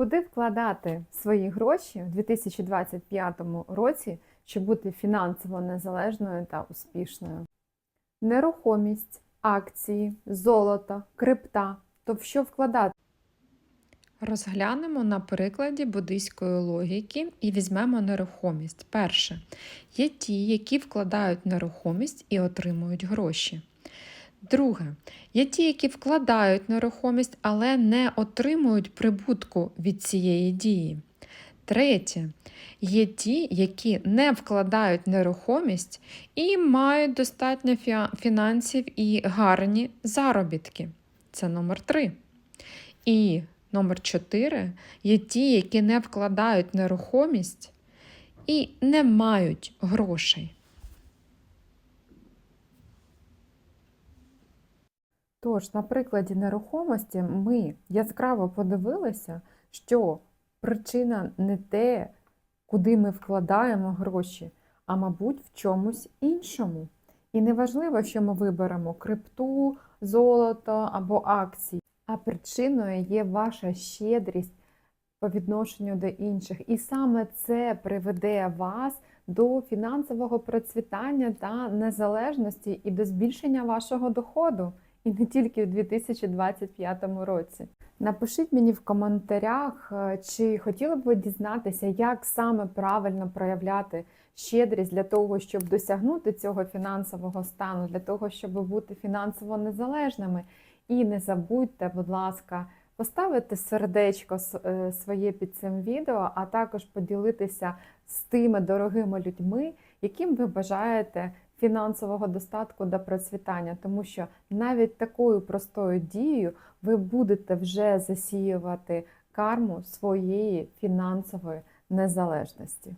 Куди вкладати свої гроші у 2025 році, щоб бути фінансово незалежною та успішною? Нерухомість, акції, золото, крипта. То в що вкладати? Розглянемо на прикладі буддийської логіки і візьмемо нерухомість. Перше, є ті, які вкладають нерухомість і отримують гроші. Друге, є ті, які вкладають нерухомість, але не отримують прибутку від цієї дії. Третє, є ті, які не вкладають нерухомість і мають достатньо фінансів і гарні заробітки. Це номер три. І номер 4 є ті, які не вкладають нерухомість і не мають грошей. Тож, на прикладі нерухомості ми яскраво подивилися, що причина не те, куди ми вкладаємо гроші, а, мабуть, в чомусь іншому. І не важливо, що ми виберемо крипту, золото або акції, а причиною є ваша щедрість по відношенню до інших. І саме це приведе вас до фінансового процвітання та незалежності і до збільшення вашого доходу. І не тільки в 2025 році. Напишіть мені в коментарях, е, чи хотіли б ви дізнатися, як саме правильно проявляти щедрість для того, щоб досягнути цього фінансового стану, для того, щоб бути фінансово незалежними. І не забудьте, будь ласка, поставити сердечко е, своє під цим відео, а також поділитися з тими дорогими людьми, яким ви бажаєте фінансового достатку до процвітання, тому що навіть такою простою дією ви будете вже засіювати карму своєї фінансової незалежності.